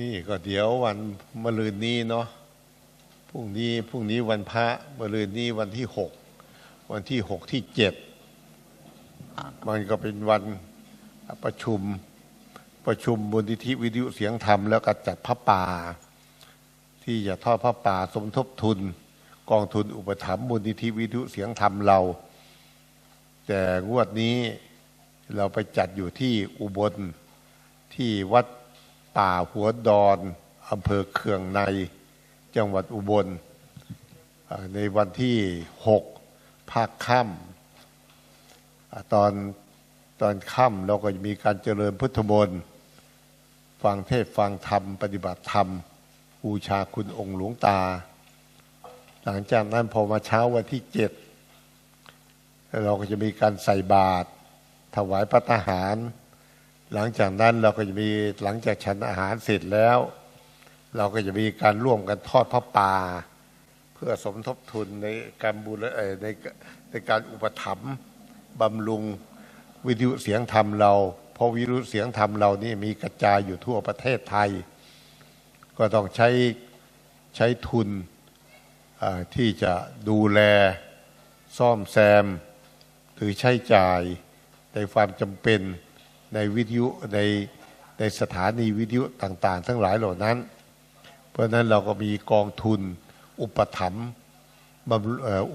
นี่ก็เดี๋ยววันมะรืนนี้เนาะพรุ่งนี้พรุ่งนี้วันพระมะรืนนี้วันที่หกวันที่หกที่เจ็ดมันก็เป็นวันประชุมประชุมมูลนิธิวิทยุเสียงธรรมแล้วก็จัดพระป่า ที่จะทอดพระป่าสมทบทุน กองทุนอุปถัมภ์มูลนิธิวิทยุเสียงธรรมเรา แต่งวดนี้เราไปจัดอยู่ที่อุบลที่วัด ป่าหัวดอนอำเภอเคืองในจังหวัดอุบล ในวันที่หกภาคค่ำตอนตอนค่ำเราก็จะมีการเจริญพุทธมนต์ฟังเทศฟังธรรม ปฏิบัติธรรมบูชาคุณองค์หลวงตา หลังจากนั้นพอมาเช้าวันที่เจ็ดเราก็จะมีการใส่บาตรถวายพระทหาร หลังจากนั้นเราก็จะมีหลังจากฉันอาหารเสร็จแล้ว เราก็จะมีการร่วมกันทอดพระป่า เพื่อสมทบทุนในการบูรในในการอุปถัมภ์บำรุงวิทยุเสียงธรรมเรา เพราะวิทยุเสียงธรรมเรานี่มีกระจายอยู่ทั่วประเทศไทย ก็ต้องใช้ใช้ทุนที่จะดูแลซ่อมแซม หรือใช้จ่ายในความจำเป็น ในวิทยุในในสถานีวิทยุต่าง ๆ ทั้งหลายเหล่านั้น เพราะนั้นเราก็มีกองทุนอุปถัมภ์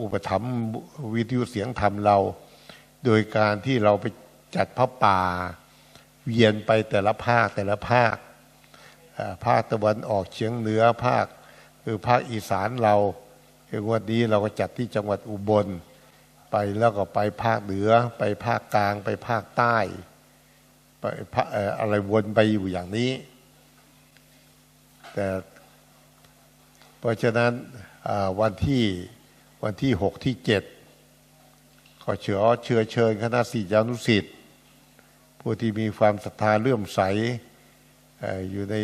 อุปถัมภ์วิทยุเสียงธรรมเรา โดยการที่เราไปจัดพระป่า เวียนไปแต่ละภาคแต่ละภาค ภาคตะวันออกเฉียงเหนือภาคคือภาคอีสานเราวันนี้เราก็จัดที่จังหวัดอุบล ไปแล้วก็ไปภาคเหนือ ไปภาคกลางไปภาคใต้ อะไรวนไปอยู่อย่างนี้ แต่เพราะฉะนั้นวันที่วันที่หกที่เจ็ดขอเชิญเชิญเชิญคณะศิษยานุสิทธิ์ผู้ที่มีความศรัทธาเลื่อมใสอยู่ใน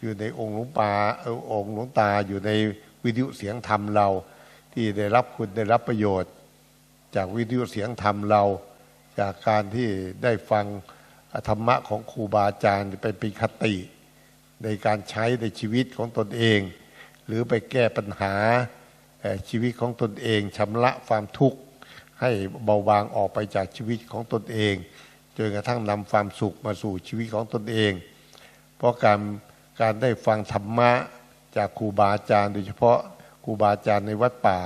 อยู่ในองค์หลวงปาองค์หลวงตาอยู่ในวิทยุเสียงธรรมเรา ที่ได้รับคุณได้รับประโยชน์ จากวิทยุเสียงธรรมเรา จากการที่ได้ฟัง ธรรมะของครูบาอาจารย์ไปเป็นคติ ในการใช้ในชีวิตของตนเอง หรือไปแก้ปัญหาชีวิตของตนเองชำระความทุกข์ให้เบาบางออกไปจากชีวิตของตนเองจนกระทั่งนำความสุขมาสู่ชีวิตของตนเอง เพราะการการได้ฟังธรรมะจากครูบาอาจารย์ โดยเฉพาะครูบาอาจารย์ในวัดป่า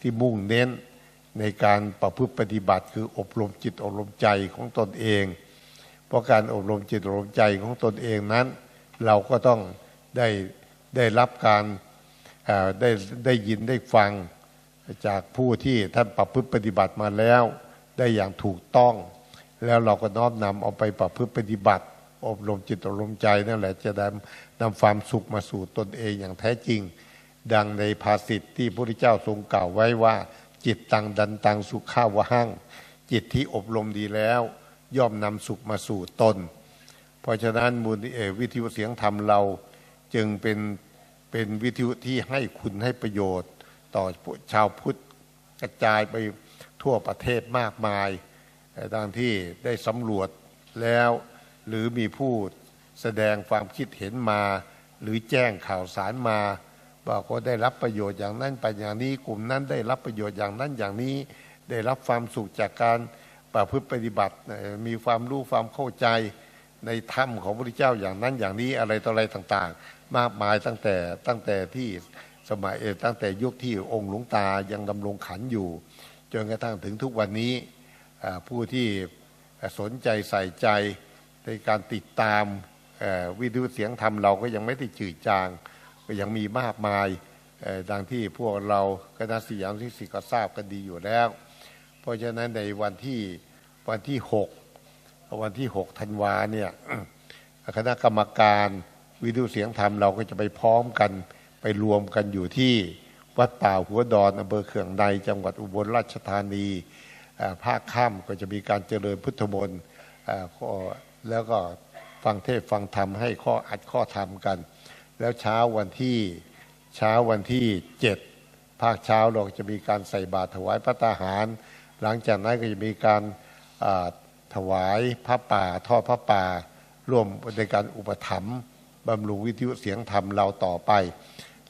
ที่มุ่งเน้นในการประพฤติปฏิบัติคืออบรมจิตอบรมใจของตนเอง เพราะการอบรมจิตอบรมใจของตนเองนั้น เราก็ต้องได้ได้รับการได้ได้ยินได้ฟังจากผู้ที่ท่านประพฤติปฏิบัติมาแล้ว ได้อย่างถูกต้อง แล้วเราก็น้อมนำเอาไปประพฤติปฏิบัติ อบรมจิตอบรมใจนั่นแหละจะนำนำความสุขมาสู่ตนเองอย่างแท้จริง ดังในภาษิตที่พระพุทธเจ้าทรงกล่าวไว้ว่า จิตตังดันตังสุข้าวหังจิตที่อบรมดีแล้ว ย่อมนำสุขมาสู่ตน เพราะฉะนั้นมูลเอวิทยุเสียงธรรมเราจึงเป็นเป็นวิทยุที่ให้คุณให้ประโยชน์ ต่อชาวพุทธกระจายไปทั่วประเทศมากมายดังที่ได้สำรวจแล้ว หรือมีผู้แสดงความคิดเห็นมา หรือแจ้งข่าวสารมาบอกว่าได้รับประโยชน์อย่างนั้นไปอย่างนี้กลุ่มนั้นได้รับประโยชน์อย่างนั้นอย่างนี้ ได้รับความสุขจากการ ประพฤติปฏิบัติมีความรู้ความเข้าใจในธรรมของพระพุทธเจ้าอย่างนั้นอย่างนี้อะไรต่ออะไรต่างๆ มากมายตั้งแต่ตั้งแต่ที่สมัยตั้งแต่ยุคที่องค์หลวงตายังดำรงขันอยู่ จนกระทั่งถึงทุกวันนี้ผู้ที่สนใจใส่ใจในการติดตามวิทยุเสียงธรรมเราก็ยังไม่ได้จืดจาง ก็ยังมีมากมายดังที่พวกเราคณะสยามที่สิก็ทราบกันดีอยู่แล้ว ราะฉะนั้นในวันที่วันที่หกวันที่หกธันวาเนี่ยคณะกรรมการวิทยุเสียงธรรมเราก็จะไปพร้อมกันไปรวมกันอยู่ที่วัดป่าหัวดอนอำเภอเขื่องในจังหวัดอุบลราชธานีภาคค่ำก็จะมีการเจริญพุทธมนต์แล้วก็ฟังเทศฟังธรรมให้ข้ออัดข้อธรรมกัน แล้วเช้าวันที่เช้าวันที่เจ็ดภาคเช้าเราจะมีการใส่บาตรถวายพระตาหาร หลังจากนั้นก็จะมีการถวายพระป่าทอดพระป่า ร่วมในการอุปถัมภ์บำรุงวิทยุเสียงธรรมเราต่อไป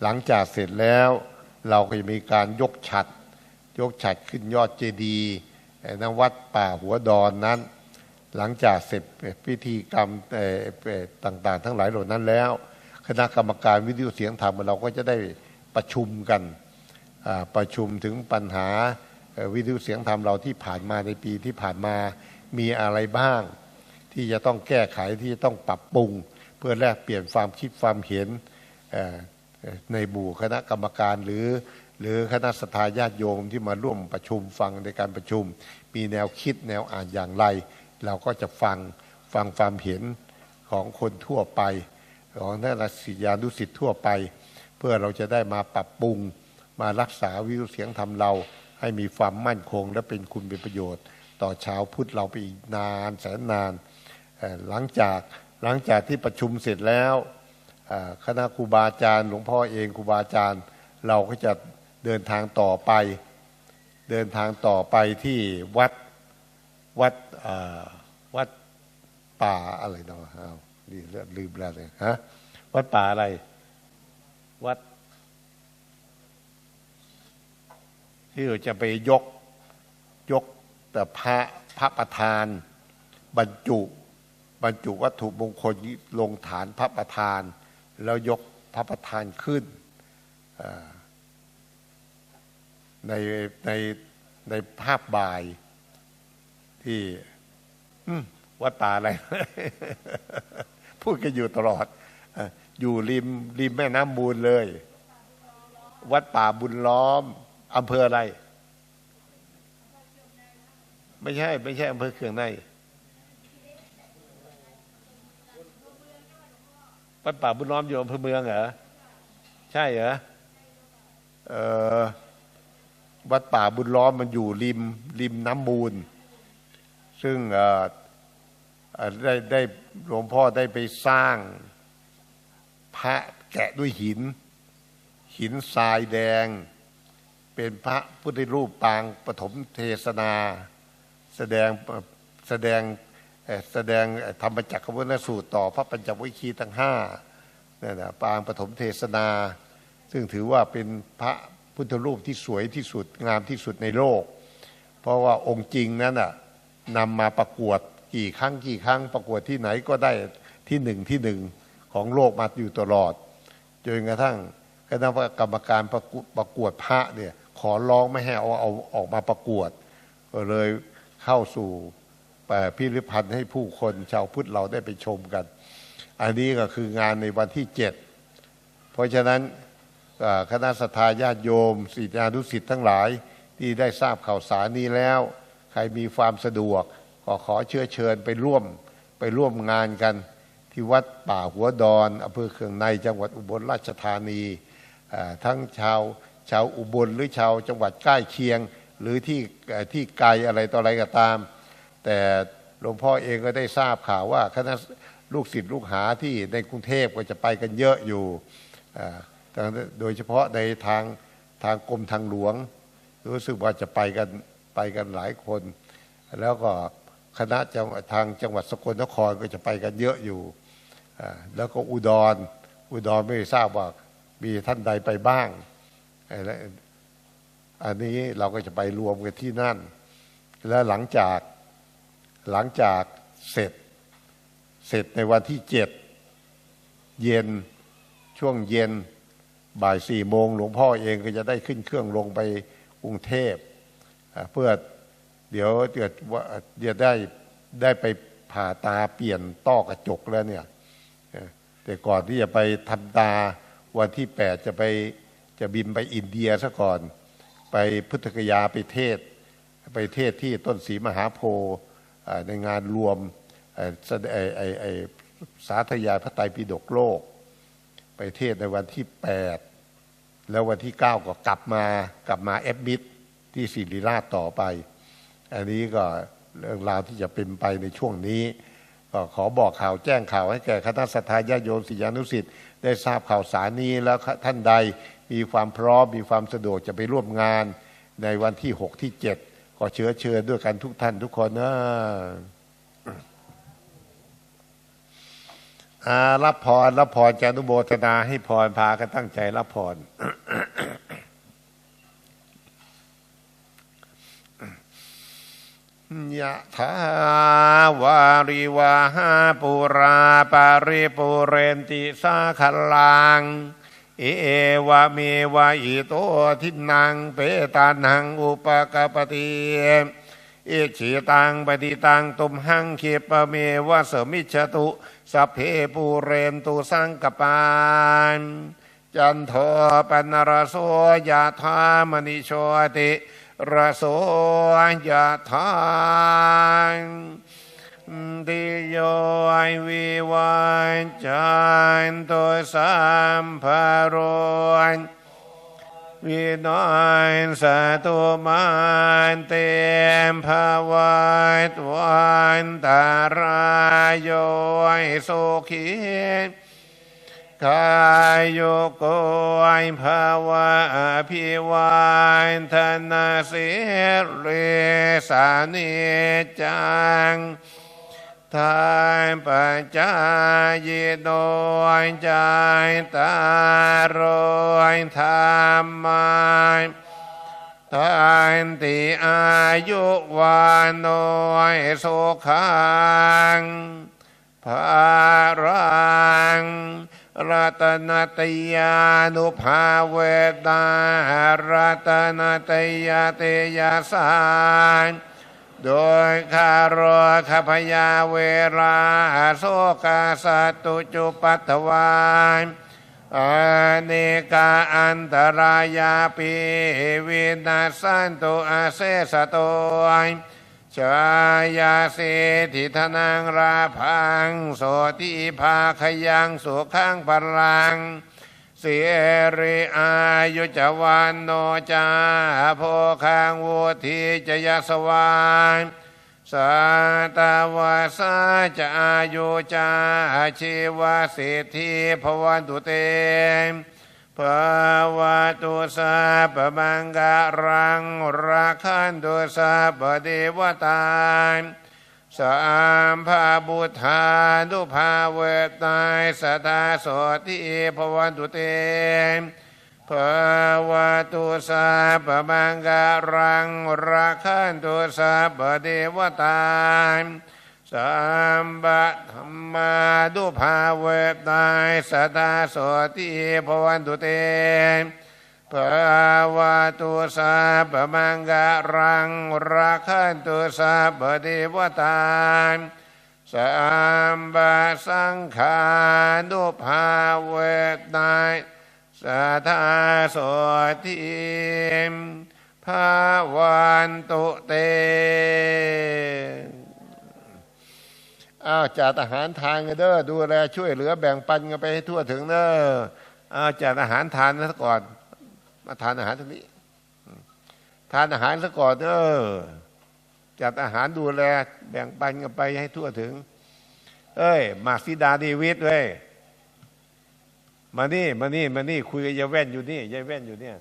หลังจากเสร็จแล้วเราก็จะมีการยกฉัด ยกฉัดขึ้นยอดเจดีย์ณวัดป่าหัวดอนนั้น หลังจากเสร็จพิธีกรรมต่างๆ ทั้งหลายเหล่านั้นแล้ว คณะกรรมการวิทยุเสียงธรรมเราก็จะได้ประชุมกันประชุมถึงปัญหา วิทยุเสียงธรรมเราที่ผ่านมาในปีที่ผ่านมามีอะไรบ้าง ที่จะต้องแก้ไขที่จะต้องปรับปรุง เพื่อแลกเปลี่ยนความคิดความเห็นในบู่คณะกรรมการหรือ หรือคณะสัตยาติโยมที่มาร่วมประชุมฟังในการประชุม มีแนวคิดแนวอ่านอย่างไร เราก็จะฟังฟังความเห็นของคนทั่วไป ของนักศิษยานุสิทธิ์ทั่วไป เพื่อเราจะได้มาปรับปรุงมารักษาวิวเสียงธรรมเรา ให้มีความมั่นคง และเป็นคุณเป็นประโยชน์ ต่อชาวพุทธเราไปอีกนานแสนนาน หลังจากหลังจากที่ประชุมเสร็จแล้วคณะครูบาอาจารย์ หลวงพ่อเองครูบาอาจารย์ เราก็จะเดินทางต่อไป เดินทางต่อไปที่วัดวัดวัดป่าอะไรเนาะนี่ลืมแล้วเลยฮะวัดป่าอะไร วัด ที่เราจะไปยกยกแต่พระพระประธาน บรรจุ บรรจุวัตถุมงคลลงฐานพระประธาน แล้วยกพระประธานขึ้นในในในภาพบ่ายที่วัดป่าอะไร พูดกันอยู่ตลอด อยู่ริมริมแม่น้ำมูลเลย วัดป่าบุญล้อม อำเภออะไร ไม่ใช่ ไม่ใช่อำเภอเคืองในวัดป่าบุญล้อมอยู่อำเภอเมืองเหรอใช่เหรอเออวัดป่าบุญล้อมมันอยู่ริมริมน้ำมูล ซึ่งได้ได้หลวงพ่อได้ไปสร้าง พระแกะด้วยหิน หินทรายแดง เป็นพระพุทธรูปปางปฐมเทศนา แสดงแสดงแสดงธรรมจักรวุฒสูตรต่อพระปัญจวิคีทั้งห้านี่นะปางปฐมเทศนา ซึ่งถือว่าเป็นพระพุทธรูปที่สวยที่สุดงามที่สุดในโลก เพราะว่าองค์จริงนั้นน่ะนำมาประกวดกี่ครั้งกี่ครั้งประกวดที่ไหนก็ได้ที่หนึ่งที่หนึ่งของโลกมาอยู่ตลอดจนกระทั่งคณะกรรมการประกวดพระเนี่ย ขอร้องไม่ให้เอาเอาออกมาประกวด ก็เลยเข้าสู่พิริพันธ์ให้ผู้คนชาวพุทธเราได้ไปชมกัน อันนี้ก็คืองานในวันที่เจ็ดเพราะฉะนั้นคณะสัตยาติโยมศิษยานุสิทธิ์ทั้งหลายที่ได้ทราบข่าวสารนี้แล้ว ใครมีความสะดวกก็ขอเชื้อเชิญไปร่วมไปร่วมงานกัน ที่วัดป่าหัวดอนอำเภอเคืองในจังหวัดอุบลราชธานีทั้งชาว ชาวอุบลหรือชาวจังหวัดใกล้เคียง หรือที่ที่ไกลอะไรต่ออะไรก็ตาม แต่หลวงพ่อเองก็ได้ทราบข่าวว่าคณะลูกศิษย์ลูกหาที่ในกรุงเทพก็จะไปกันเยอะอยู่ โดยเฉพาะในทางทางกรมทางหลวง รู้สึกว่าจะไปกันไปกันหลายคน แล้วก็คณะทางจังหวัดสกลนครก็จะไปกันเยอะอยู่ แล้วก็อุดร อุดรไม่ทราบว่ามีท่านใดไปบ้าง อันนี้เราก็จะไปรวมกันที่นั่น แล้วหลังจากหลังจากเสร็จ เสร็จในวันที่เจ็ดเย็นช่วงเย็นบ่ายสี่โมงหลวงพ่อเองก็จะได้ขึ้นเครื่องลงไปกรุงเทพเพื่อเดี๋ยวเกิดว่าจะได้ได้ไปผ่าตาเปลี่ยนต้อกระจกแล้วเนี่ยแต่ก่อนที่จะไปทำตาวันที่แปดจะไป จะบินไปอินเดียซะก่อน ไปพุทธกยาไปเทศ ไปเทศที่ต้นศรีมหาโพธิ์ในงานรวมสาธยายพระไตรปิฎกโลก ไปเทศในวันที่แปดแล้ววันที่เก้าก็กลับมากลับมาเอฟบิทที่ศิริราชต่อไป อันนี้ก็เรื่องราวที่จะเป็นไปในช่วงนี้ ก็ขอบอกข่าวแจ้งข่าวให้แก่คณะสัตยาโยมศิษยานุสิทธิ์ได้ทราบข่าวสารนี้แล้วท่านใด มีความพร้อมมีความสะดวกจะไปร่วมงานในวันที่หกที่เจ็ดก็เชื้อเชิญด้วยกันทุกท่านทุกคนนะอารับพรรับพรจะอนุโมทนาให้พรพากันตั้งใจรับพรยะถาวาริวาหาปุราปาริปุเรนติสาขลัง เอวะเมวะอิโตทินังเปตานังอุปกปปติเอชิตังปฏิตังตุมหังเขปเมวะสมิจฉตุสัพเพปูเรนตุสังกปานจันโทปนรโสยะธามณิโชติระโสยะธา ติโยไอวิวันจันตุสัมภโรนวินอยสตุมันเตมภวายตวันตารายโยสุขีกายโยโกยภาวะอภิวานธนาสิริสานิจัง ทานปัจจายโดยใจตารอยธรรมายทานติอายุวานโนยสุขังภารังรัตนตยานุภาเวตารัตนตยาเตยาสาน โดยคารอขพยาเวราโสกาสตุจุปัตวานอเนกาอันตรายาปิวินาสันตุอาเสสโตยชายาเสธิธนังราพังโสติภาขยังสุขังพลังเสีริอายุจวันโนจาโพคังวุธิจยสวานสาตาวาสาจะอายุจาชีวาสิทธิภวันตุเตภาวะตุสาปมังการังราคันตุสาปเดวตาน สามภาบุธานุภาเวตายสตาโสติภวันตุเตภาวะตุสาปมังการังราคันตุสาปเดวตาสามบะธรรมาดุภาเวตายสตาโสติภวันตุเต ภาวะตุสาปมังการังราคันตุสาปเดวตาสามบาสังขานุภาเวตายสัทธาโสติภาวันตุเตอ้าวจัดอาหารทานกันเด้อดูแลช่วยเหลือแบ่งปันกันไปให้ทั่วถึงเด้ออ้าวจัดอาหารทานซะก่อน มาทานอาหารตรงนี้ ทานอาหารซะก่อนเออจัดอาหารดูแล แบ่งปันกันไปให้ทั่วถึง เอ้ย มาซิดาเดวิดเว้ยมานี่มานี่มานี่คุยกับยายแว่นอยู่นี่ยายแว่นอยู่เนี่ย